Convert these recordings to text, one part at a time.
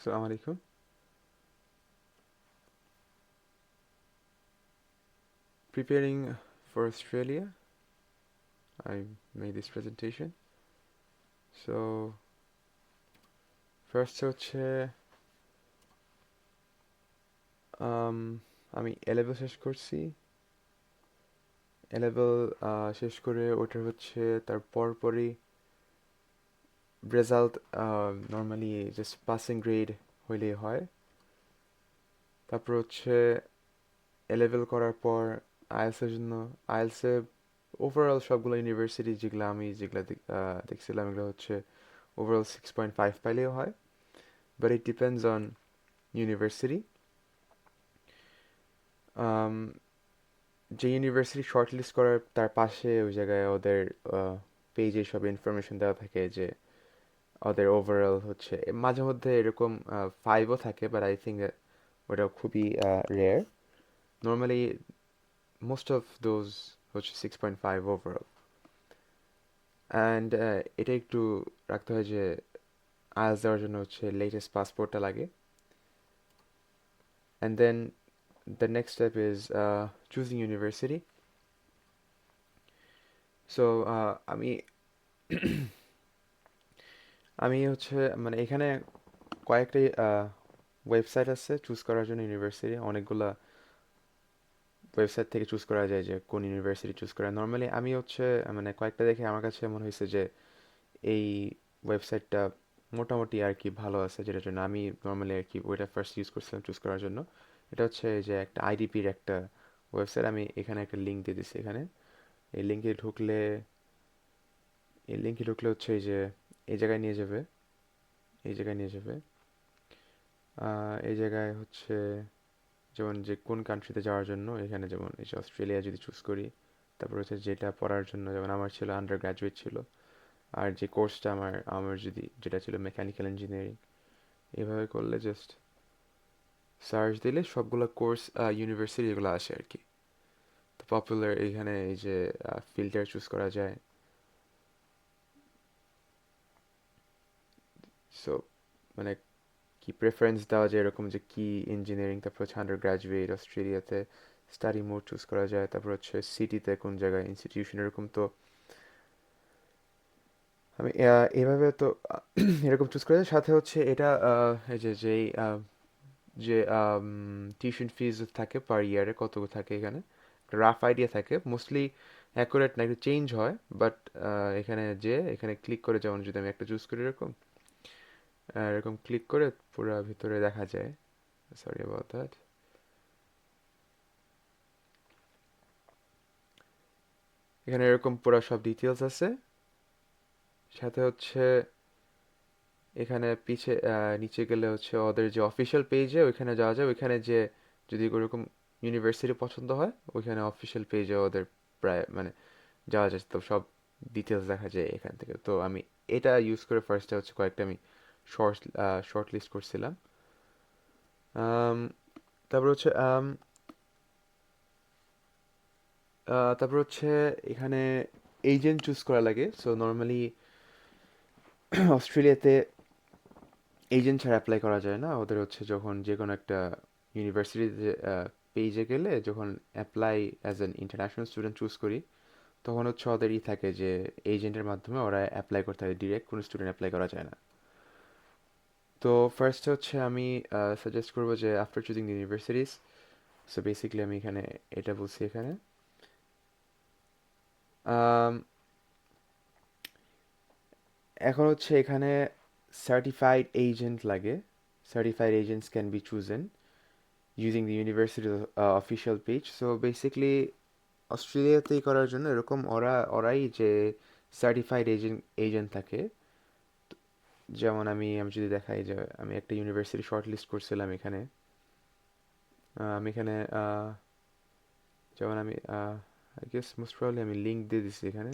Assalamu alaikum. Preparing for Australia, I made this presentation. So, first হচ্ছে um, আমি এ level শেষ করছি এ level শেষ করে ওটা হচ্ছে তার পরপরই result normally just passing grade হইলেই হয়। তারপর হচ্ছে এ লেভেল করার পর আইএলসের জন্য আইএলসে ওভারঅল সবগুলো ইউনিভার্সিটি যেগুলো আমি যেগুলো দেখছিলাম, এগুলো হচ্ছে ওভারঅল সিক্স পয়েন্ট ফাইভ পাইলেও হয়। But it depends on university যে ইউনিভার্সিটি শর্টলিস্ট করার, তার পাশে ওই জায়গায় ওদের পেজে সব ইনফরমেশন দেওয়া থাকে যে ওদের ওভারঅল হচ্ছে মাঝে মধ্যে এরকম ফাইভও থাকে বাট আই থিঙ্ক ওটা খুবই rare normally most of those হচ্ছে six point five overall and এটা একটু রাখতে হয় যে আয়াস দেওয়ার জন্য হচ্ছে লেটেস্ট পাসপোর্টটা লাগে। And then the next step is uh, choosing so আমি আমি হচ্ছে মানে এখানে কয়েকটি ওয়েবসাইট আছে চুজ করার জন্য ইউনিভার্সিটি অনেকগুলা ওয়েবসাইট থেকে চুজ করা যায় যে কোন ইউনিভার্সিটি চুজ করা নর্মালি আমি হচ্ছে মানে কয়েকটা দেখে আমার কাছে মনে হয়েছে যে এই ওয়েবসাইটটা মোটামুটি আর কি ভালো আছে, যেটার জন্য আমি নর্মালি আর কি ওইটা ফার্স্ট ইউজ করছিলাম চুজ করার জন্য। এটা হচ্ছে যে একটা আইডিপির একটা ওয়েবসাইট আমি এখানে একটা লিঙ্ক দিয়ে দিচ্ছি এখানে। এই লিঙ্কে ঢুকলে, এই লিঙ্কে ঢুকলে হচ্ছে এই যে এই জায়গায় নিয়ে যাবে। এই জায়গায় নিয়ে যাবে। এই জায়গায় হচ্ছে যেমন যে কোন কান্ট্রিতে যাওয়ার জন্য, এখানে যেমন এই যে অস্ট্রেলিয়া যদি চুজ করি, তারপর হচ্ছে যেটা পড়ার জন্য, যেমন আমার ছিল আন্ডার গ্র্যাজুয়েট ছিল, আর যে কোর্সটা আমার আমার যদি যেটা ছিল মেকানিক্যাল ইঞ্জিনিয়ারিং এভাবে করলে জাস্ট সার্চ দিলে সবগুলো কোর্স ইউনিভার্সিটি এগুলো আসে আর কি। তো পপুলার এখানে এই যে ফিল্টার চুজ করা যায়। সো মানে কি প্রেফারেন্স দেওয়া যায় এরকম যে কি ইঞ্জিনিয়ারিং তারপর হচ্ছে আন্ডার গ্র্যাজুয়েট অস্ট্রেলিয়াতে স্টাডি মোড চুজ করা যায়, তারপর হচ্ছে সিটিতে কোন জায়গায় ইনস্টিটিউশন এরকম তো আমি এভাবে তো এরকম চুজ করা যায়। সাথে হচ্ছে এটা এই যে যেই যে টিউশন ফিজ থাকে পার ইয়ারে কত থাকে এখানে? রাফ আইডিয়া থাকে। মোস্টলি অ্যাকুরেট না, একটু চেঞ্জ হয় বাট এখানে যে, এখানে ক্লিক করে যেমন যদি আমি একটা চুজ করি এরকম এরকম ক্লিক করে পুরো ভিতরে দেখা যায়। সরি অ্যাবাউট দ্যাট এখানে এরকম পুরো সব ডিটেলস আছে। সাথে হচ্ছে এখানে পিছে নিচে গেলে হচ্ছে ওদের যে অফিসিয়াল পেজে ওইখানে যাওয়া যায়। ওইখানে যে যদি ওরকম ইউনিভার্সিটি পছন্দ হয়, ওইখানে অফিসিয়াল পেজে ওদের প্রায় মানে যাওয়া যায়। তো সব ডিটেলস দেখা যায় এখান থেকে। তো আমি এটা ইউজ করে ফার্স্টে হচ্ছে কয়েকটা আমি শর্ট শর্ট লিস্ট করছিলাম তারপর হচ্ছে তারপর হচ্ছে এখানে এজেন্ট চুজ করা লাগে। সো নর্মালি অস্ট্রেলিয়াতে এজেন্ট ছাড়া অ্যাপ্লাই করা যায় না। ওদের হচ্ছে যখন যে কোনো একটা ইউনিভার্সিটিতে পেজে গেলে যখন apply as an international student choose করি, তখন হচ্ছে ওদেরই থাকে যে এজেন্টের মাধ্যমে ওরা অ্যাপ্লাই করতে হয় ডিরেক্ট কোনো স্টুডেন্ট অ্যাপ্লাই করা যায় না। তো ফার্স্ট হচ্ছে আমি সাজেস্ট করব যে after choosing the universities so basically আমি এখানে এটা বলছি এখানে। এখন হচ্ছে এখানে certified agent লাগে। Agents can be chosen using the university uh, official page. So basically অস্ট্রেলিয়াতেই করার জন্য এরকম ওরা ওরাই যে সার্টিফাইড এজেন্ট এজেন্ট থাকে যেমন আমি আমি যদি দেখাই যে, আমি একটা ইউনিভার্সিটি শর্ট লিস্ট করছিলাম এখানে। আমি এখানে যেমন আমি আই গেস মোস্ট প্রবলি আমি লিঙ্ক দিয়ে দিছি এখানে।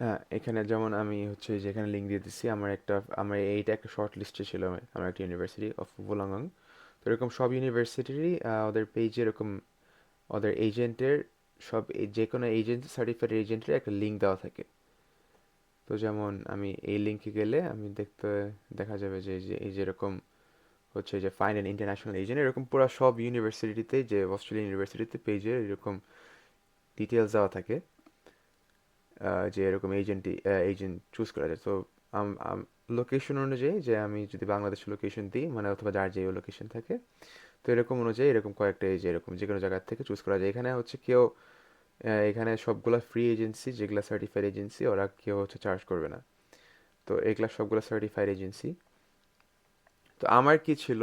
হ্যাঁ এখানে যেমন আমি হচ্ছে যেখানে লিঙ্ক দিয়ে দিচ্ছি আমার একটা, আমার এইটা একটা শর্ট লিস্টে ছিল আমার একটা ইউনিভার্সিটি অফ বুলাঙ্গং তো এরকম সব ইউনিভার্সিটিরই ওদের পেজে এরকম, ওদের এজেন্টের সব যে কোনো এজেন্ট সার্টিফাইড এজেন্টের একটা লিঙ্ক দেওয়া থাকে। তো যেমন আমি এই লিঙ্কে গেলে আমি দেখতে, দেখা যাবে যে এই যেরকম হচ্ছে যে ফাইন অ্যান্ড ইন্টারন্যাশনাল এজেন্ট এরকম পুরো সব ইউনিভার্সিটিতে যে অস্ট্রেলিয়ান ইউনিভার্সিটিতে পেজে এরকম ডিটেলস দেওয়া থাকে যে এরকম এজেন্টই এজেন্ট চুজ করা যায়। তো লোকেশন অনুযায়ী যে আমি যদি বাংলাদেশের লোকেশন দিই মানে অথবা যার যে লোকেশন থাকে, তো এরকম অনুযায়ী এরকম কয়েকটা এই যে এরকম যে কোনো জায়গার থেকে চুজ করা যায়। এখানে হচ্ছে কেউ এখানে সবগুলা ফ্রি এজেন্সি যেগুলো সার্টিফাইড এজেন্সি ওরা কেউ হচ্ছে চার্জ করবে না। তো এগুলা সবগুলো সার্টিফাইড এজেন্সি তো আমার কি ছিল?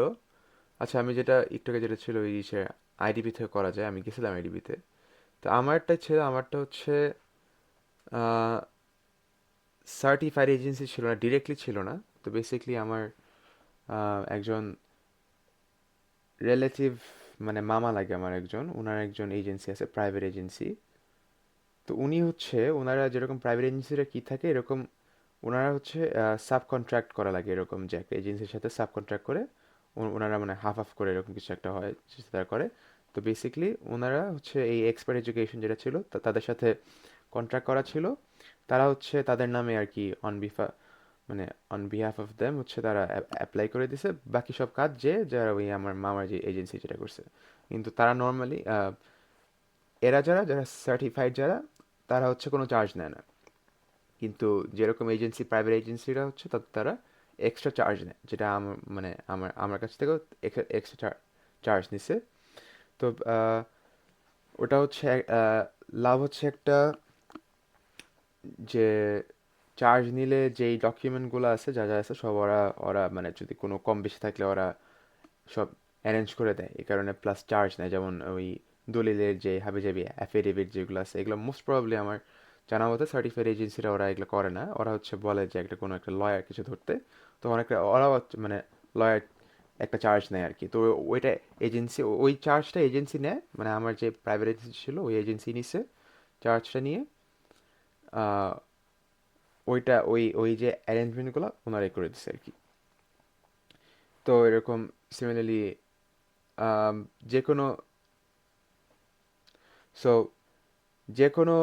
আচ্ছা আমি যেটা একটু আগে যেটা ছিল ওই সে আইডিবি থেকে করা যায়, আমি গেছিলাম আইডিবিতে তো। আমারটা ছিল, আমারটা হচ্ছে সার্টিফাইড এজেন্সি ছিল না ডিরেক্টলি ছিল না। তো বেসিকলি আমার একজন রিলেটিভ মানে মামা লাগে আমার একজন ওনার একজন এজেন্সি আছে প্রাইভেট এজেন্সি তো উনি হচ্ছে ওনারা যেরকম প্রাইভেট এজেন্সিরা কি থাকে, এরকম ওনারা হচ্ছে সাব কন্ট্রাক্ট করা লাগে এরকম যে একটা এজেন্সির সাথে সাব কন্ট্রাক্ট করে ওনারা মানে হাফ হাফ করে এরকম কিছু একটা হয় তারা করে। তো বেসিকলি ওনারা হচ্ছে এই এক্সপার্ট এডুকেশন যেটা ছিল তাদের সাথে কন্ট্রাক্ট করা ছিল। তারা হচ্ছে তাদের নামে আর কি অন বিফা মানে অন বিহাফ অফ দেম হচ্ছে তারা অ্যাপ্লাই করে দিছে। বাকি সব কাজ যে যারা ওই আমার মামার যে এজেন্সি যেটা করছে। কিন্তু তারা নর্মালি এরা যারা যারা সার্টিফাইড যারা, তারা হচ্ছে কোনো চার্জ নেয় না। কিন্তু যেরকম এজেন্সি প্রাইভেট এজেন্সিরা হচ্ছে তারা এক্সট্রা চার্জ নেয়, যেটা আমার মানে আমার আমার কাছ থেকেও এক্সট্রা চার্জ নিছে। তো ওটা হচ্ছে লাভ হচ্ছে একটা যে চার্জ নিলে যেই ডকুমেন্টগুলো আছে, যা যা আছে সব ওরা ওরা মানে যদি কোনো কম বেশি থাকলে ওরা সব অ্যারেঞ্জ করে দেয়। এই কারণে প্লাস চার্জ নেয়। যেমন ওই দলিলের যে হাবি হাবিজাবি অ্যাফিডেভিট যেগুলো আছে, এগুলো মোস্ট প্রবাবলি আমার জানা মতো সার্টিফাইড এজেন্সিরা ওরা এগুলো করে না। ওরা হচ্ছে বলে যে একটা কোনো একটা লয়ার কিছু ধরতে। তো অনেকটা ওরাও হচ্ছে মানে লয়ার একটা চার্জ নেয় আর কি তো ওইটা এজেন্সি ওই চার্জটা এজেন্সি নেয়। মানে আমার যে প্রাইভেট এজেন্সি ছিল, ওই এজেন্সি নিছে চার্জটা নিয়ে। ওইটা ওই ওই যে অ্যারেঞ্জমেন্টগুলো ওনারাই করে দিছে আর কি। তো এরকম সিমিলারলি যে কোনো সো যে কোনো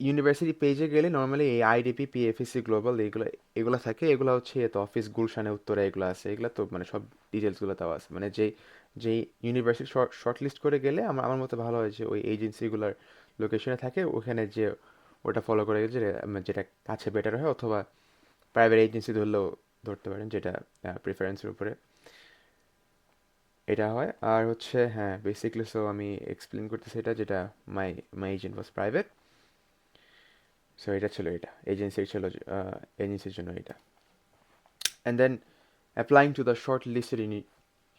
ইউনিভার্সিটি পেজে গেলে নর্মালি এই আইডিপি পিএফএসসি গ্লোবাল এগুলো এগুলো থাকে। এগুলো হচ্ছে তো অফিস গুলশানে উত্তরে এগুলো আছে। এগুলো তো মানে সব ডিটেলসগুলো তাও আছে। মানে যেই যেই ইউনিভার্সিটি শর্ট লিস্ট করে গেলে আমার আমার মতে ভালো হয় যে ওই এজেন্সিগুলোর লোকেশনে থাকে। ওখানে যে ওটা ফলো করে যে যেটা কাছে বেটার হয় অথবা প্রাইভেট এজেন্সি ধরলেও ধরতে পারেন যেটা প্রিফারেন্সের উপরে। এটা হয়। আর হচ্ছে হ্যাঁ বেসিকলি সো আমি এক্সপ্লেন করতেছি এটা যেটা my my agent was private so এটা ছিল এটা। এজেন্সির ছিল এজেন্সির জন্য এটা। And then applying to the shortlisted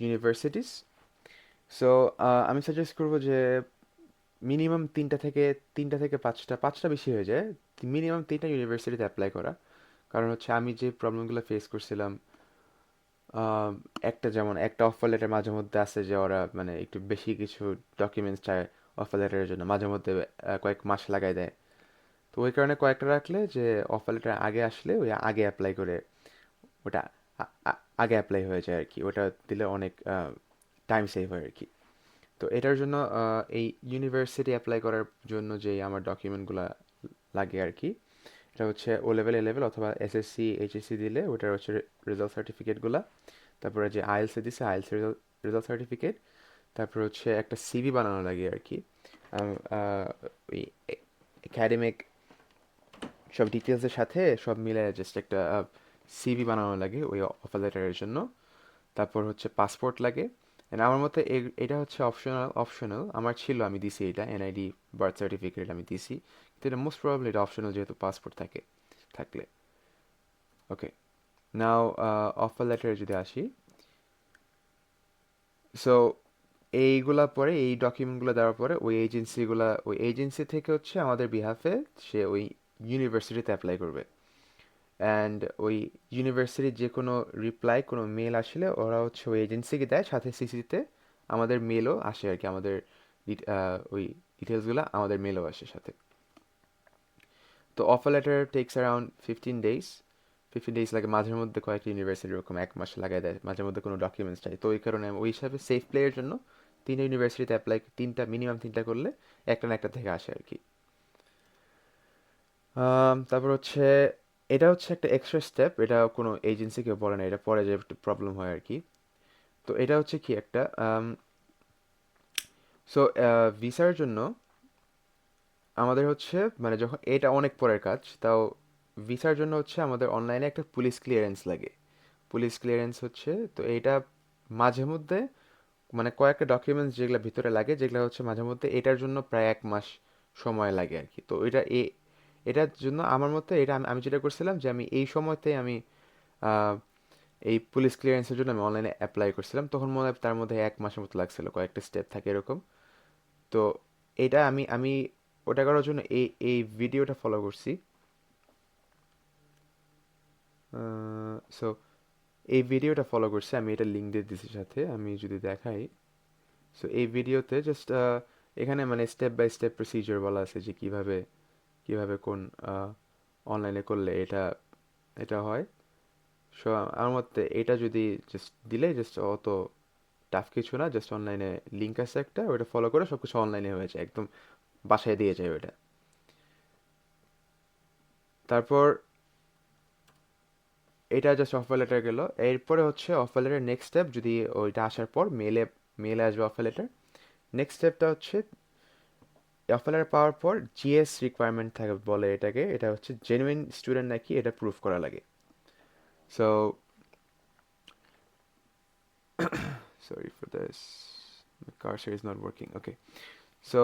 universities so আমি সাজেস্ট করব যে মিনিমাম তিনটা থেকে তিনটা থেকে পাঁচটা পাঁচটা বেশি হয়ে যায়। মিনিমাম তিনটা ইউনিভার্সিটিতে অ্যাপ্লাই করা। কারণ হচ্ছে আমি যে প্রবলেমগুলো ফেস করছিলাম একটা যেমন একটা অফার লেটার মাঝে মধ্যে আছে যে ওরা মানে একটু বেশি কিছু ডকুমেন্টস চায় অফার লেটারের জন্য। মাঝে মধ্যে কয়েক মাস লাগাই দেয়। তো ওই কারণে কয়েকটা রাখলে যে অফার লেটার আগে আসলে ওই আগে অ্যাপ্লাই করে ওটা আগে অ্যাপ্লাই হয়ে যায় আর কি। ওটা দিলে অনেক টাইম সেভ হয় আর কি। তো এটার জন্য এই ইউনিভার্সিটি অ্যাপ্লাই করার জন্য যে আমার ডকুমেন্টগুলো লাগে আর কি এটা হচ্ছে ও লেভেল এ লেভেল অথবা এসএসসি এইচএসসি দিলে ওটার হচ্ছে রেজাল্ট সার্টিফিকেটগুলো তারপরে যে আইএলসে দিছে আইএলস রেজাল্ট সার্টিফিকেট তারপর হচ্ছে একটা সিভি বানানো লাগে আর কি ওই একাডেমিক সব ডিটেলসের সাথে সব মিলে জাস্ট একটা সিভি বানানো লাগে ওই অফার লেটারের জন্য। তারপর হচ্ছে পাসপোর্ট লাগে। And আমার মতে এটা হচ্ছে অপশনাল অপশনাল আমার ছিল, আমি দিছি এটা এনআইডি বার্থ সার্টিফিকেট আমি দিছি। কিন্তু এটা মোস্ট প্রবাবলি এটা অপশনাল যেহেতু পাসপোর্ট থাকে, থাকলে। ওকে নাও অফার লেটারে যদি আসি। সো এইগুলা পরে, এই ডকুমেন্টগুলো দেওয়ার পরে, ওই এজেন্সিগুলা ওই এজেন্সি থেকে হচ্ছে আমাদের বিহাফে সে ওই ইউনিভার্সিটিতে অ্যাপ্লাই করবে। অ্যান্ড ওই ইউনিভার্সিটির যে কোনো রিপ্লাই কোনো মেল আসলে ওরা হচ্ছে ওই এজেন্সিকে দেয়, সাথে সিসিতে আমাদের মেলও আসে আর কি, আমাদের ওই ডিটেলসগুলো আমাদের মেলও আসে সাথে। তো offer letter takes around fifteen days fifteen days লাগে মাঝের মধ্যে কয়েকটা ইউনিভার্সিটি এরকম এক মাস লাগাই দেয় মাঝের মধ্যে কোনো ডকুমেন্টস চাই তো ওই কারণে ওই হিসাবে সেফ প্লেয়ের জন্য তিনটা ইউনিভার্সিটিতে অ্যাপ্লাই তিনটা মিনিমাম তিনটা করলে একটা না একটা থেকে আসে আর কি। তারপর হচ্ছে এটা হচ্ছে একটা এক্সট্রা স্টেপ এটা কোনো এজেন্সিকে বলে না, এটা পরে যে একটু প্রবলেম হয় আর কি তো এটা হচ্ছে কি একটা সো ভিসার জন্য আমাদের হচ্ছে মানে যখন এটা অনেক পরের কাজ, তাও ভিসার জন্য হচ্ছে আমাদের অনলাইনে একটা পুলিশ ক্লিয়ারেন্স লাগে। পুলিশ ক্লিয়ারেন্স হচ্ছে, তো এটা মাঝে মধ্যে মানে কয়েকটা ডকুমেন্টস যেগুলো ভিতরে লাগে, যেগুলো হচ্ছে মাঝে মধ্যে এটার জন্য প্রায় এক মাস সময় লাগে আর কি তো এটা এ এটার জন্য আমার মতে এটা আমি যেটা করছিলাম যে আমি এই সময়তে আমি এই পুলিশ ক্লিয়ারেন্সের জন্য আমি অনলাইনে অ্যাপ্লাই করছিলাম। তখন মনে হয় তার মধ্যে এক মাসের মতো লাগছিল, কয়েকটা স্টেপ থাকে এরকম। তো এটা আমি আমি ওটা করার জন্য এই এই ভিডিওটা ফলো করছি। সো এই ভিডিওটা ফলো করছি। আমি এটা লিঙ্ক দিয়ে দিছি সাথে, আমি যদি দেখাই। সো এই ভিডিওতে জাস্ট এখানে মানে স্টেপ বাই স্টেপ প্রসিজার বলা আছে যে কীভাবে কীভাবে কোন অনলাইনে করলে এটা এটা হয়। সো আমার মতে এটা যদি জাস্ট দিলে জাস্ট অত টাফ কিছু না জাস্ট অনলাইনে লিঙ্ক আছে একটা ওটা ফলো করে সব কিছু অনলাইনে হয়ে যায়, একদম বাসায় দিয়ে যায় ওটা তারপর এটা জাস্ট অফার লেটার গেল। এরপরে হচ্ছে অফার লেটার নেক্সট স্টেপ যদি ওইটা আসার পর মেলে মেলে আসবে অফার লেটার নেক্সট স্টেপটা হচ্ছে অফলার পাওয়ার পর জিএস রিকোয়ারমেন্ট থাকে বলে এটাকে, এটা হচ্ছে জেনুইন স্টুডেন্ট নাকি এটা প্রুফ করা লাগে। So sorry for this car is not working okay so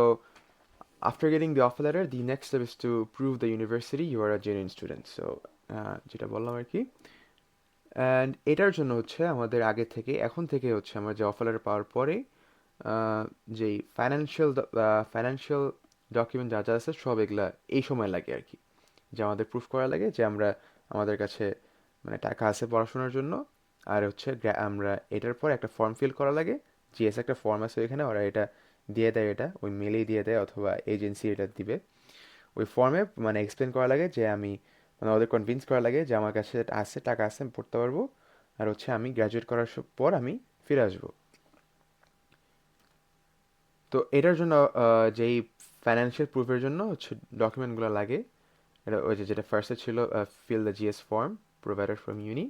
after getting the offer letter the next step is to prove the university you are a genuine student so যেটা বললাম আর কি। And এটার জন্য হচ্ছে আমাদের আগে থেকে, এখন থেকে হচ্ছে আমার যে অফ লেটার পাওয়ার পরে যেই ফাইন্যান্সিয়াল ফাইন্যান্সিয়াল ডকুমেন্ট যা যা আছে সব এগুলা এই সময় লাগে আর কি। যে আমাদের প্রুফ করা লাগে যে আমরা, আমাদের কাছে মানে টাকা আছে পড়াশোনার জন্য। আর হচ্ছে আমরা এটার পর একটা ফর্ম ফিল করা লাগে। জিএস একটা ফর্ম আছে ওইখানে, ওরা এটা দিয়ে দেয় এটা, ওই মেলেই দিয়ে দেয় অথবা এজেন্সি এটা দিবে। ওই ফর্মে মানে এক্সপ্লেন করা লাগে যে আমি মানে ওদের কনভিন্স করা লাগে যে আমার কাছে আছে, টাকা আছে, আমি পড়তে পারব। আর হচ্ছে আমি গ্র্যাজুয়েট করার পর আমি ফিরে আসব। তো এটার জন্য যেই ফাইন্যান্সিয়াল প্রুফের জন্য হচ্ছে ডকুমেন্টগুলো লাগে, এটা ওই যে যেটা ফার্স্টে ছিল fill the GS form provider from uni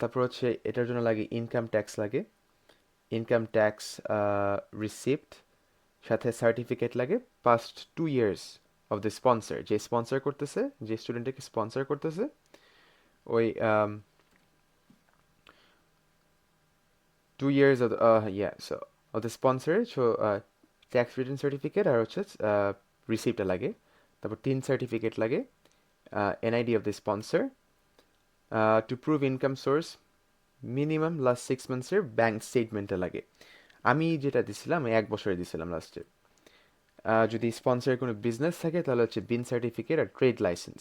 তারপর হচ্ছে এটার জন্য লাগে ইনকাম ট্যাক্স লাগে ইনকাম ট্যাক্স রিসিপ্ট সাথে সার্টিফিকেট লাগে past two years of the sponsor যে স্পন্সর করতেছে, যে স্টুডেন্টকে স্পন্সর করতেছে, ওই two years of yeah so the sponsor so tax return certificate আর হচ্ছে রিসিপ্টটা লাগে। তারপর তিন সার্টিফিকেট লাগে NID of the sponsor to prove income source minimum last six মান্থসের bank স্টেটমেন্টটা লাগে। আমি যেটা দিছিলাম এক বছরে দিছিলাম লাস্টে যদি স্পন্সরের কোনো বিজনেস থাকে, তাহলে হচ্ছে বিন সার্টিফিকেট আর ট্রেড লাইসেন্স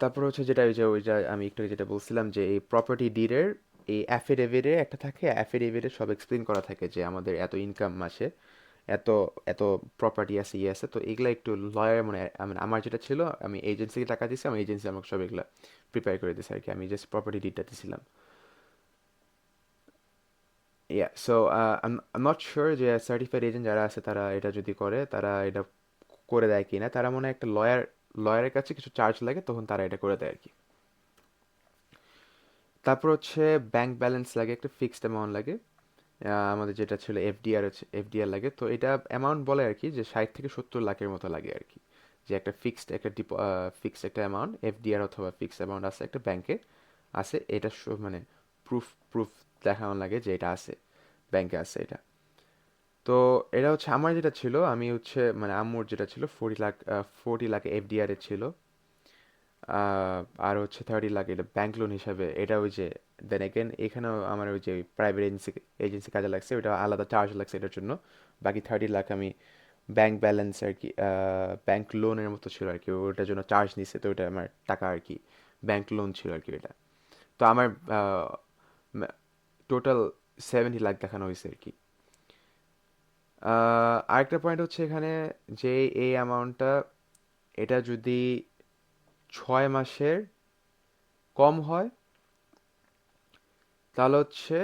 তারপর হচ্ছে যেটা, ওই যে ওই যে, আমি একটু যেটা বলছিলাম যে, এই প্রপার্টি ডিডের এই অ্যাফিডেভিটে একটা থাকে অ্যাফিডেভিটে সব এক্সপ্লেন করা থাকে যে আমাদের এত ইনকাম মাসে এত এত প্রপার্টি আছে ইয়ে আছে, তো এগুলা একটু লয়ার মানে মানে আমার যেটা ছিল, আমি এজেন্সিকে টাকা দিয়েছি আমার এজেন্সি আমাকে সব এগুলা প্রিপেয়ার করে দিয়েছে আর কি আমি জাস্ট প্রপার্টি ডিটটা দিয়েছিলাম yeah so I not sure যে সার্টিফাইড এজেন্ট যারা আছে, তারা এটা যদি করে, তারা এটা করে দেয় কি না তারা মনে হয় একটা লয়ার লয়ারের কাছে কিছু চার্জ লাগে, তখন তারা এটা করে দেয় আর কি তারপর হচ্ছে ব্যাংক ব্যালেন্স লাগে, একটা ফিক্সড অ্যামাউন্ট লাগে। আমাদের যেটা ছিল এফডিআর হচ্ছে এফডিআর লাগে। তো এটা অ্যামাউন্ট বলে আর কি যে ষাট থেকে সত্তর লাখের মতো লাগে আর কি। যে একটা ফিক্সড একটা ডিপো ফিক্সড একটা অ্যামাউন্ট এফডিআর অথবা ফিক্সড অ্যামাউন্ট আছে একটা ব্যাংকে আছে। এটা মানে প্রুফ প্রুফ দেখানো লাগে যে এটা আছে ব্যাংকে আছে এটা। তো এটা হচ্ছে আমার যেটা ছিল, আমি হচ্ছে মানে আম্মুর যেটা ছিল forty lakh forty lakh FDR ছিল। আর হচ্ছে থার্টি লাখ এটা ব্যাংক লোন হিসাবে। এটা ওই যে দেন এগেন এখানেও আমার ওই যে প্রাইভেট এজেন্সি এজেন্সি কাজে লাগছে ওটা আলাদা চার্জ লাগছে এটার জন্য। বাকি থার্টি লাখ আমি ব্যাংক ব্যালেন্স আর কি ব্যাংক লোনের মতো ছিল আর কি, ওটার জন্য চার্জ নিছে, তো ওটা আমার টাকা আর কি ব্যাংক লোন ছিল আর কি এটা তো আমার টোটাল সেভেন্টি লাখ দেখানো হয়েছে আর কি। আরেকটা পয়েন্ট হচ্ছে এখানে যে এই অ্যামাউন্টটা এটা যদি ছয় মাসের কম হয়, তাহলে হচ্ছে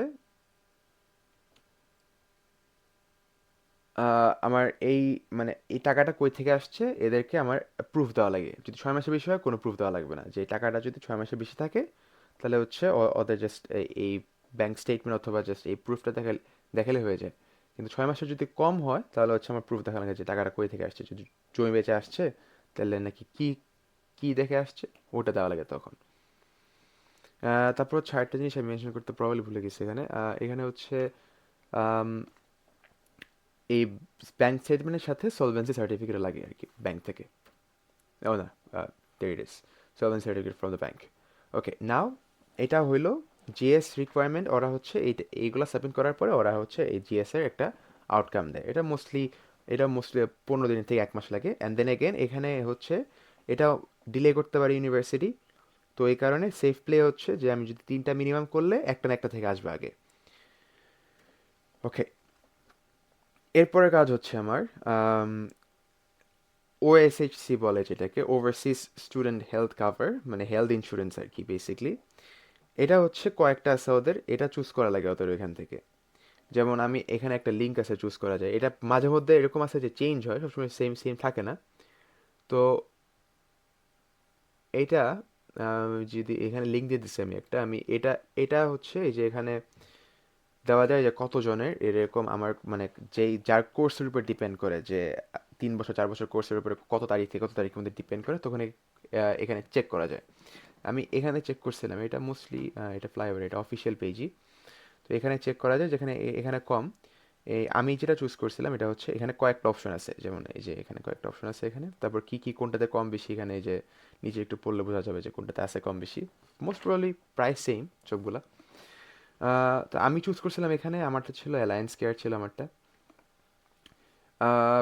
আমার এই মানে এই টাকাটা কই থেকে আসছে? এদেরকে আমার প্রুফ দেওয়া লাগে। যদি ছয় মাসের বেশি হয়, কোনো প্রুফ দেওয়া লাগবে না। যে টাকাটা যদি ছয় মাসের বেশি থাকে, তাহলে হচ্ছে ওদের জাস্ট এই ব্যাংক স্টেটমেন্ট অথবা জাস্ট এই প্রুফটা দেখালে দেখালে হয়ে যায়। কিন্তু ছয় মাসের যদি কম হয়, তাহলে হচ্ছে আমার প্রুফ দেখা লাগে যে টাকাটা কই থেকে আসছে। যদি জমি বেঁচে আসছে, তাহলে নাকি কি কি দেখে আসছে, ওটা দেওয়া লাগে তখন। তারপর হচ্ছে আরেকটা জিনিস আমি মেনশন করতে প্রবলি ভুলে গেছি এখানে। এখানে হচ্ছে এই ব্যাংক স্টেটমেন্টের সাথে সলভেন্সি সার্টিফিকেট লাগে আর কি ব্যাংক থেকে। ও no it is solvency certificate from the bank okay now এটা হইল জিএস রিকোয়ারমেন্ট ওরা হচ্ছে এই এইগুলো সাবমিট করার পরে ওরা হচ্ছে এই জিএস এর একটা আউটকাম দেয়। এটা মোস্টলি এটা মোস্টলি পনেরো দিন থেকে এক মাস লাগে। অ্যান্ড দেন এগেন এখানে হচ্ছে, এটা ডিলে করতে পারি ইউনিভার্সিটি তো এই কারণে সেফ প্লে হচ্ছে যে আমি যদি তিনটা মিনিমাম করলে একটা না একটা থেকে আসবে আগে। ওকে এরপরের কাজ হচ্ছে আমার ওএসএইচসি বলে যেটাকে ওভারসিজ স্টুডেন্ট হেলথ কাভার মানে হেলথ ইন্স্যুরেন্স আর কি বেসিকলি এটা হচ্ছে কয়েকটা আছে ওদের, এটা চুজ করা লাগে ওদের এখান থেকে। যেমন আমি এখানে একটা লিঙ্ক আছে চুজ করা যায়। এটা মাঝে মধ্যে এরকম আছে যে চেঞ্জ হয়, সবসময় সেম সেম থাকে না। তো এইটা যদি এখানে লিঙ্ক দিয়ে দিচ্ছি আমি একটা, আমি এটা এটা হচ্ছে এই যে এখানে দেওয়া যায় যে কতজনের, এরকম আমার মানে যেই, যার কোর্সের উপর ডিপেন্ড করে যে, তিন বছর, চার বছর কোর্সের উপরে কত তারিখ থেকে, কত তারিখের মধ্যে ডিপেন্ড করে, তখন এখানে চেক করা যায়। আমি এখানে চেক করছিলাম, এটা মোস্টলি এটা ফ্লাইওভার এটা অফিসিয়াল পেজই তো এখানে চেক করা যায় যেখানে এখানে কম। এই আমি যেটা চুজ করছিলাম এটা হচ্ছে এখানে কয়েকটা অপশন আছে। যেমন এই যে এখানে কয়েকটা অপশন আছে এখানে। তারপর কি কি কোনটাতে কম বেশি? এখানে এই যে নিচে একটু পড়লে বোঝা যাবে যে কোনটাতে আছে কম বেশি। মোস্ট প্রবাবলি প্রায় সেম সবগুলা। তো আমি চুজ করছিলাম এখানে। আমারটা ছিল অ্যালায়েন্স কেয়ার ছিল আমারটা।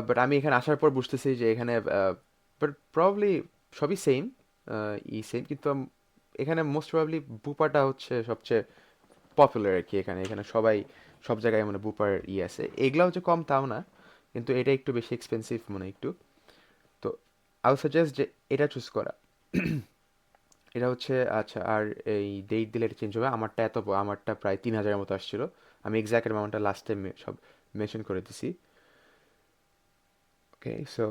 বাট আমি এখানে আসার পর বুঝতেছি যে এখানে বাট প্রবাবলি সবই সেম ই সেম কিন্তু এখানে মোস্ট প্রবাবলি বুপাটা হচ্ছে সবচেয়ে পপুলার আর কি এখানে। এখানে সবাই সব জায়গায় মানে বুপার ই আছে। এগুলা হচ্ছে কম তাও না, কিন্তু এটা একটু বেশি এক্সপেন্সিভ মনে একটু। তো আই সাজেস্ট যে এটা চুজ করা। এটা হচ্ছে আচ্ছা আর এই ডেট দিলে এটা চেঞ্জ হবে। আমারটা এত আমারটা প্রায় তিন হাজারের মতো আসছিল। আমি এক্স্যাক্ট অ্যামাউন্টটা লাস্টে সব মেনশন করে দিছি। ওকে সো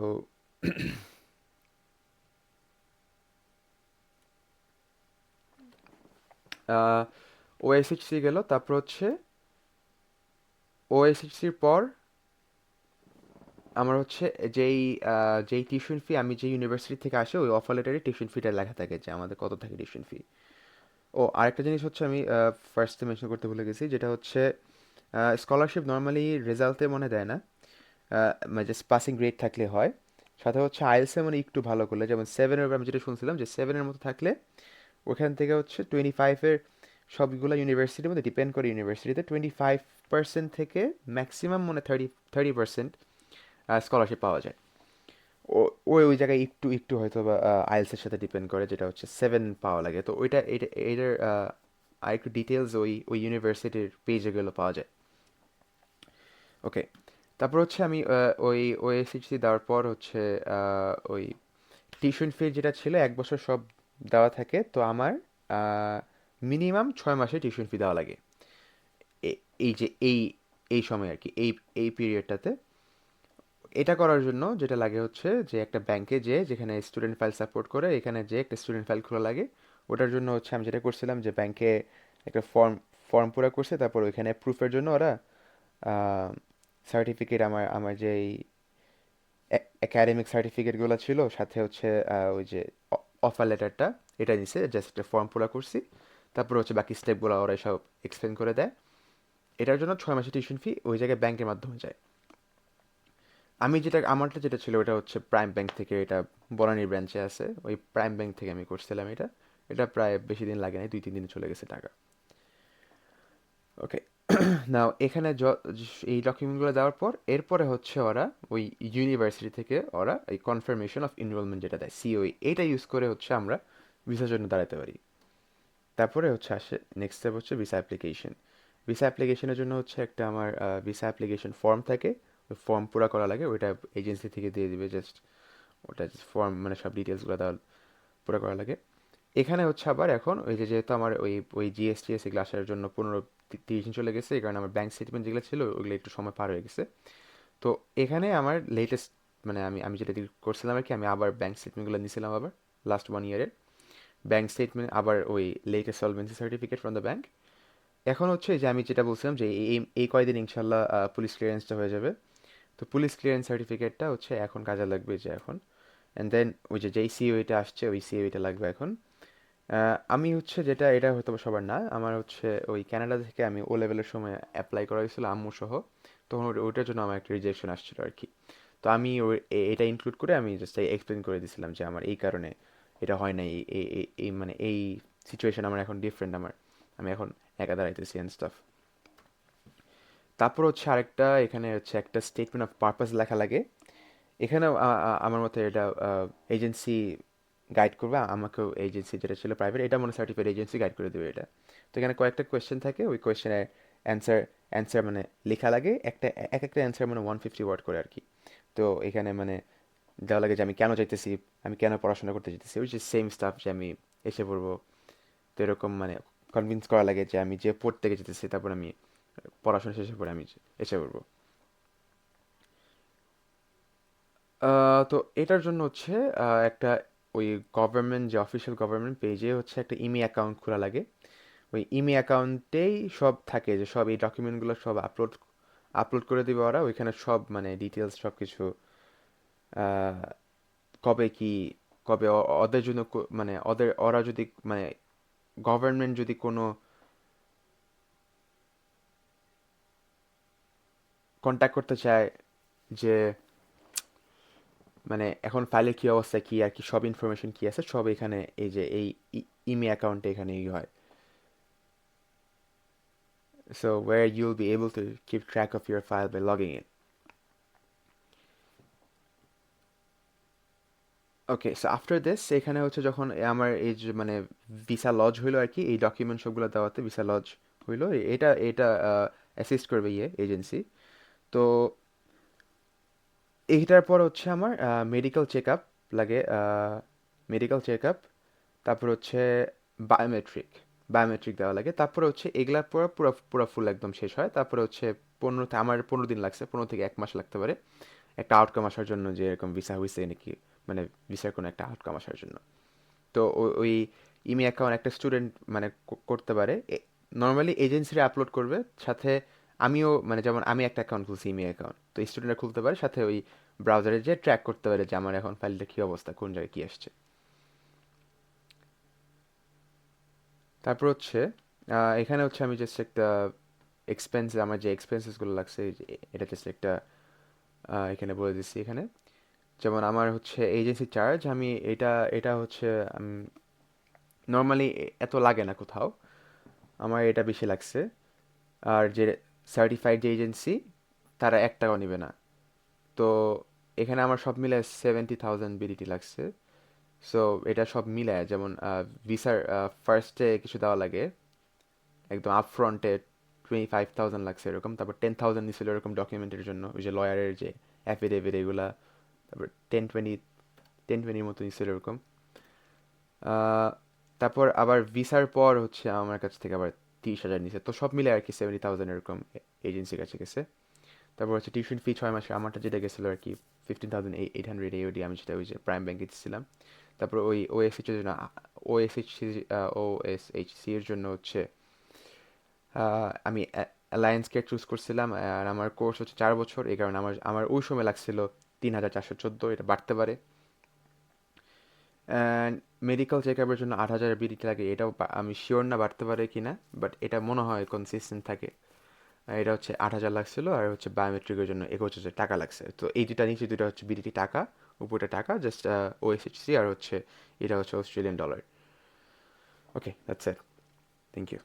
ওএসএইচসি গেল, তারপর হচ্ছে ওএসএইচসির পর আমার হচ্ছে যেই যেই টিউশন ফি আমি যে ইউনিভার্সিটি থেকে আসে, ওই অফার লেটারে টিউশন ফিটা লেখা থাকে যে আমাদের কত থাকে টিউশন ফি ও, আরেকটা জিনিস হচ্ছে আমি ফার্স্টে মেনশন করতে ভুলে গেছি, যেটা হচ্ছে স্কলারশিপ নর্মালি রেজাল্টে মনে দেয় না মানে জাস্ট পাসিং গ্রেড থাকলে হয়। সাথে হচ্ছে আইএলসে মানে একটু ভালো করলে, যেমন সেভেনের আমি যেটা শুনছিলাম যে সেভেনের মতো থাকলে ওখান থেকে হচ্ছে টোয়েন্টি ফাইভের সবগুলো ইউনিভার্সিটির মধ্যে ডিপেন্ড করে ইউনিভার্সিটিতে টোয়েন্টি ফাইভ পার্সেন্ট থেকে ম্যাক্সিমাম মানে থার্টি থার্টি পার্সেন্ট স্কলারশিপ পাওয়া যায়। ও ওই ওই জায়গায় একটু একটু হয়তো বা আইএলসের সাথে ডিপেন্ড করে, যেটা হচ্ছে সেভেন পাওয়া লাগে। তো ওইটা, এটা, এটার আর একটু ডিটেলস ওই ওই ইউনিভার্সিটির পেজে গেলে পাওয়া যায়। ওকে তারপর হচ্ছে আমি ওই ওএসএইচসি দেওয়ার পর হচ্ছে ওই টিউশন ফি যেটা ছিল, এক বছর সব দেওয়া থাকে। তো আমার মিনিমাম ছয় মাসে টিউশন ফি দেওয়া লাগে। এই যে এই এই সময় আর কি, এই এই পিরিয়ডটাতে এটা করার জন্য যেটা লাগে হচ্ছে যে একটা ব্যাংকে যে যেখানে স্টুডেন্ট ফাইল সাপোর্ট করে, এখানে যে একটা স্টুডেন্ট ফাইল খোলা লাগে। ওটার জন্য হচ্ছে আমি যেটা করছিলাম যে ব্যাংকে একটা ফর্ম ফর্ম পুরো করছে, তারপর ওইখানে প্রুফের জন্য ওরা সার্টিফিকেট আমার আমার যে একাডেমিক সার্টিফিকেটগুলো ছিল, সাথে হচ্ছে ওই যে অফার লেটারটা এটা নিছে জাস্ট একটা ফর্ম পুরো করছি। তারপর হচ্ছে বাকি স্টেপগুলো ওরা সব এক্সপ্লেন করে দেয়। এটার জন্য ছয় মাসের টিউশন ফি ওই জায়গায় ব্যাংকের মাধ্যমে যায়। আমি যেটা, আমারটা যেটা ছিল ওটা হচ্ছে প্রাইম ব্যাংক থেকে এটা বনানীর ব্রাঞ্চে আছে। ওই প্রাইম ব্যাংক থেকে আমি করছিলাম এটা। এটা প্রায় বেশি দিন লাগে নাই, দুই, তিন দিনে চলে গেছে টাকা। ওকে নাও এখানে এই ডকুমেন্টগুলো দেওয়ার পর, এরপরে হচ্ছে ওরা ওই ইউনিভার্সিটি থেকে ওরা এই কনফার্মেশন অফ এনরোলমেন্ট যেটা দেয় সিওই এটা ইউজ করে হচ্ছে আমরা ভিসার জন্য দাঁড়াতে পারি। তারপরে হচ্ছে আসে নেক্সট স্টেপ হচ্ছে ভিসা অ্যাপ্লিকেশন ভিসা অ্যাপ্লিকেশনের জন্য হচ্ছে একটা আমার ভিসা অ্যাপ্লিকেশন ফর্ম থাকে। ওই ফর্ম পুরো করা লাগে, ওইটা এজেন্সি থেকে দিয়ে দিবে জাস্ট ওটা ফর্ম মানে সব ডিটেলসগুলো দেওয়া পুরো করা লাগে। এখানে হচ্ছে আবার এখন ওই যে যেহেতু আমার ওই ওই জিএসটিএস এগুলো আসার জন্য পনেরো তিরিশ দিন চলে গেছে, এই কারণে আমার ব্যাংক স্টেটমেন্ট যেগুলো ছিল, ওগুলো একটু সময় পার হয়ে গেছে। তো এখানে আমার লেটেস্ট মানে আমি আমি যেটা করছিলাম আর কি, আমি আবার ব্যাংক স্টেটমেন্টগুলো নিয়েছিলাম আবার লাস্ট ওয়ান ইয়ারের ব্যাংক স্টেটমেন্ট আবার ওই latest solvency certificate from the bank এখন হচ্ছে যে আমি যেটা বলছিলাম যে এই এই কয়দিন ইনশাল্লাহ পুলিশ ক্লিয়ারেন্সটা হয়ে যাবে। তো পুলিশ ক্লিয়ারেন্স সার্টিফিকেটটা হচ্ছে এখন কাজে লাগবে যে এখন। অ্যান্ড দেন ওই যে যেই সিওইটা আসছে, ওই সিওইটা লাগবে এখন। আমি হচ্ছে যেটা, এটা হয়তো সবার না। আমার হচ্ছে ওই কানাডা থেকে আমি ও লেভেলের সময় অ্যাপ্লাই করা হয়েছিল আম্মু সহ তখন ওইটার জন্য আমার একটা রিজেকশন আসছিল আর কি তো আমি ওই এটা ইনক্লুড করে আমি জাস্ট এক্সপ্লেন করে দিছিলাম যে আমার এই কারণে এটা হয় না এই মানে এই সিচুয়েশন আমার এখন ডিফারেন্ট আমার। আমি এখন একা দাঁড়াইতেছি অ্যান্ড স্টাফ তারপর হচ্ছে আরেকটা, এখানে হচ্ছে একটা স্টেটমেন্ট অফ পারপাস লেখা লাগে। এখানে আমার মতে এটা এজেন্সি গাইড করবে, আমাকেও এজেন্সি যেটা ছিল প্রাইভেট এটা মনে সার্টিফাইড এজেন্সি গাইড করে দেবে এটা। তো এখানে কয়েকটা কোয়েশ্চেন থাকে, ওই কোয়েশ্চেনের অ্যান্সার অ্যান্সার মানে লেখা লাগে, একটা, এক একটা অ্যান্সার মানে ওয়ান ফিফটি ওয়ার্ড করে আর কি তো এখানে মানে দেওয়া লাগে যে আমি কেন চাইতেছি আমি কেন পড়াশোনা করতে চাইতেছি ওই যে সেম স্টাফ যে আমি এসে পড়ব। তো এরকম মানে কনভিন্স করা লাগে যে আমি যে পড়তে যেতেছি, তারপর আমি পড়াশোনা শেষে পরে আমি এসে পড়ব। তো এটার জন্য হচ্ছে একটা ওই গভর্নমেন্ট যে অফিসিয়াল গভর্নমেন্ট পেজে হচ্ছে একটা ইমি অ্যাকাউন্ট খোলা লাগে। ওই ইমি অ্যাকাউন্টেই সব থাকে যে সব এই ডকুমেন্টগুলো সব আপলোড আপলোড করে দিবে ওরা। ওইখানে সব মানে ডিটেলস সব কিছু কবে কি, কবে ওদের জন্য মানে ওদের, ওরা যদি মানে গভর্নমেন্ট যদি কোনো কন্ট্যাক্ট করতে চায় যে মানে এখন ফাইলের কি অবস্থা, কি আর কি, সব ইনফরমেশন কি আছে, সব এখানে এই যে এই ইমি অ্যাকাউন্টে এখানে ই হয়। So where you will be able to keep track of your file by logging okay so after this এখানে হচ্ছে যখন আমার এই যে মানে ভিসা লজ হইল আর কি, এই ডকুমেন্ট সবগুলো দেওয়াতে ভিসা লজ হইল এটা এটা অ্যাসিস্ট করবে ইয়ে এজেন্সি তো এইটার পর হচ্ছে আমার মেডিকেল চেক আপ লাগে মেডিকেল চেক আপ তারপর হচ্ছে বায়োমেট্রিক বায়োমেট্রিক দেওয়া লাগে। তারপরে হচ্ছে এগুলার পর, পুরো পুরো ফুল একদম শেষ হয়। তারপরে হচ্ছে পনেরো, আমার পনেরো দিন লাগছে, পনেরো থেকে এক মাস লাগতে পারে। একটা আউটকাম আসার জন্য যে এরকম ভিসা হয়েছে নাকি। মানে ভিসার কোনো একটা আউটকাম আসার জন্য। তো ওই ইমি অ্যাকাউন্ট একটা স্টুডেন্ট মানে করতে পারে। নর্মালি এজেন্সিরা আপলোড করবে, সাথে আমিও মানে যেমন আমি একটা অ্যাকাউন্ট খুলছি ইমি অ্যাকাউন্ট তো স্টুডেন্টরা খুলতে পারে, সাথে ওই ব্রাউজারে যে ট্র্যাক করতে পারে যে আমার এখন ফাইলটা কী অবস্থা, কোন জায়গায় কী আসছে। তারপর হচ্ছে এখানে হচ্ছে আমি জাস্ট একটা এক্সপেন্স আমার যে এক্সপেন্সেসগুলো লাগছে এটা জাস্ট একটা এখানে বলে দিচ্ছি এখানে। যেমন আমার হচ্ছে এজেন্সি চার্জ আমি এটা এটা হচ্ছে নর্মালি এত লাগে না কোথাও। আমার এটা বেশি লাগছে। আর যে সার্টিফাইড যে এজেন্সি তারা এক টাকাও নেবে না। তো এখানে আমার সব মিলে সেভেন্টি থাউজেন্ড বিডিটি লাগছে। সো এটা সব মিলায়, যেমন ভিসার ফার্স্টে কিছু দেওয়া লাগে। একদম আপফ্রন্টে টোয়েন্টি ফাইভ থাউজেন্ড লাগছে এরকম। তারপর টেন থাউজেন্ড নিছিল এরকম ডকুমেন্টের জন্য। ওই যে লয়ারের যে অ্যাফিডেভিট এগুলা। তারপর টেন টোয়েন্টি টেন টোয়েন্টির মতো নিছিল এরকম। তারপর আবার ভিসার পর হচ্ছে আমার কাছ থেকে আবার তিরিশ হাজার নিছে। তো সব মিলে আর কি সেভেন্টি থাউজেন্ড এরকম এজেন্সির কাছে গেছে। তারপর হচ্ছে টিউশন ফি ছয় মাসে আমারটা যেটা গেছিল আর কি fifteen thousand eight hundred AUD আমি যেটা ওই যে প্রাইম ব্যাংকে দিচ্ছিলাম তারপর ওই ওএসএইচ এর জন্য ওএসএইচসি এর জন্য হচ্ছে আমি অ্যালায়েন্সকে চুজ করছিলাম। আর আমার কোর্স হচ্ছে চার বছর। এই কারণে আমার আমার ওই সময় লাগছিল তিন হাজার চারশো চোদ্দ, এটা বাড়তে পারে। অ্যান্ড মেডিকেল চেক আপের জন্য আট হাজার বিডিটি লাগে, এটাও আমি শিওর না বাড়তে পারে কি না বাট এটা মনে হয় কনসিস্টেন্ট থাকে। এটা হচ্ছে আট হাজার লাগছিল, আর হচ্ছে বায়োমেট্রিকের জন্য একুশ হাজার টাকা লাগছে। তো এই দুটা নিচে দুটা হচ্ছে বিডিটি টাকা, উপরটা টাকা জাস্ট ওএসএইচসি আর হচ্ছে এটা হচ্ছে Australian dollar okay that's it thank you